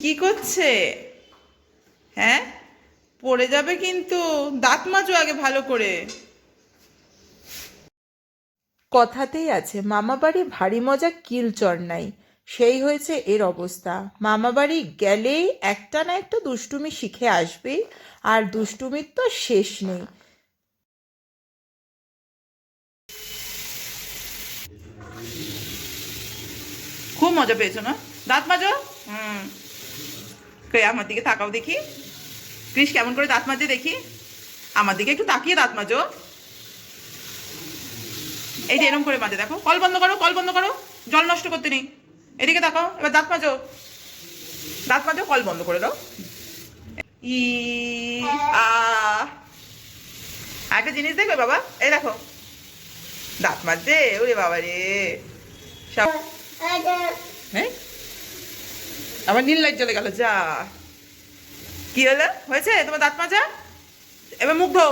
কি করছে? হ্যাঁ? পড়ে যাবে কিন্তু দাঁত মাজো আগে ভালো করে। কথাতেই আছে মামা বাড়ি ভারী মজা কিলচর নাই। সেই হয়েছে এর অবস্থা। মামা বাড়ি গেলেই একটা না একটা দুষ্টুমি শিখে আসবেই আর দুষ্টুমির তো শেষ নেই। খুব মজা পেয়েছ না? দাঁত মাজো? হুম। কে আমার দিকে তাকাও দেখি। ক্রিস কেমন করে দাঁত মাজে দেখি? আমার দিকে একটু তাকিয়ে দাঁত মাজো। এই যে এরকম করে মাজে দেখো। কল বন্ধ করো কল বন্ধ করো। জল নষ্ট করতে নেই। এদিকে তাকাও এবার দাঁত মাজো। দাঁত মাজো কল বন্ধ করে দাও। ই আ। একটা জিনিস দেখবে বাবা? এই দেখো। দাঁত মাজছে ওরে বাবা রে সব হ্যাঁ? আবার নীল লাইট জ্বলে গেল যা। কি হলো? হয়েছে? তোমার দাঁত মাজা? এবার মুখ ধো।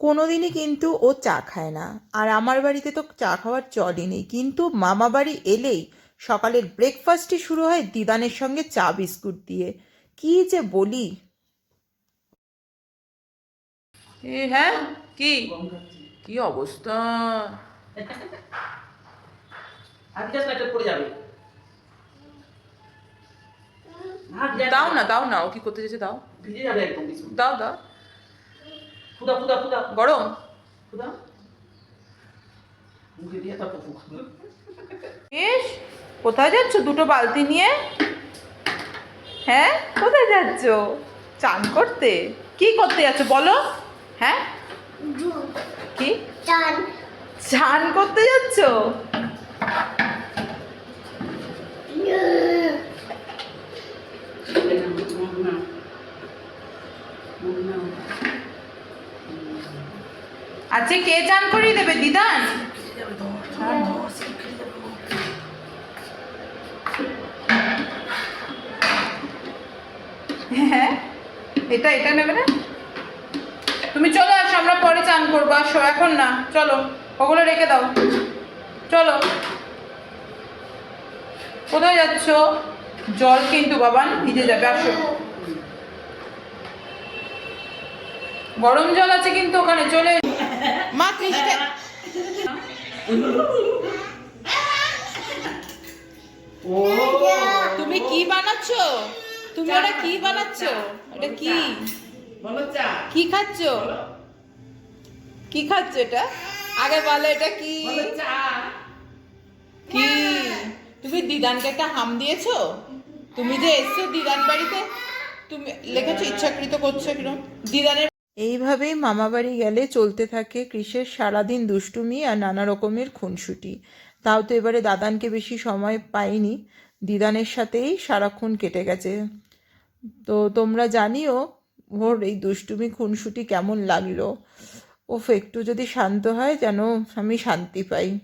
কোনোদিনই কিন্তু ও চা খায় না। আর আমার বাড়িতে তো চা খাওয়ার চলই নেই। কিন্তু মামা বাড়ি এলেই সকালের ব্রেকফাস্টই শুরু হয় দিদানের সঙ্গে চা বিস্কুট দিয়ে। কি যে বলি? এ হ্যাঁ? কি? কি অবস্থা? লাইটার পড়ে যাবে। দাও না দাও না ও কি করতে চেয়েছে দাও। ভিজে যাবে একদম দাও দাও। ফুদা ফুদা ফুদা। গরম। ফুদা। মুখে দিয়ে তারপর ফুক কোথায় যাচ্ছ দুটো বালতি নিয়ে? হ্যাঁ কোথায় যাচ্ছ? চান করতে? কি করতে যাচ্ছ বলো? হ্যাঁ? কি? চান। চান করতে যাচ্ছ? আজকে কে চান করিয়ে দেবে? দিদান? হ্যাঁ এটা এটা নেবে না? তুমি চলে আসো, আমরা পরে চান করব। আসো, এখন না, চলো, ওগুলো রেখে দাও। চলো। কোথায় যাচ্ছ? জল কিন্তু, বাবান, ভিজে যাবে, আসো। গরম জল আছে কিন্তু ওখানে, চলে মা খ্রিস্টান ও তুমি কি বানাচ্ছ? তুমি ওটা কি বানাচ্ছ? ওটা কি? বলো চা। কি খাচ্ছ? কি খাচ্ছ এটা? আগে বলো এটা কি? চা। কি? তুমি দিদানকে একটা হাম দিয়েছ? তুমি যে এসছো দিদান বাড়িতে তুমি লেখেছো ইচ্ছাকৃত করছ কিরম? দিদানের এইভাবেই মামাবাড়ি গেলে চলতে থাকে কৃষের সারাদিন দুষ্টুমি আর নানা রকমের খুনসুটি। তাও তো এবারে দাদানকে বেশি সময় পাইনি। দিদানের সাথেই সারাক্ষণ কেটে গেছে। তো তোমরা জানিও, ওর এই দুষ্টুমি, খুনসুটি কেমন লাগল? ওফ, একটু যদি শান্ত হয় যেন আমি শান্তি পাই।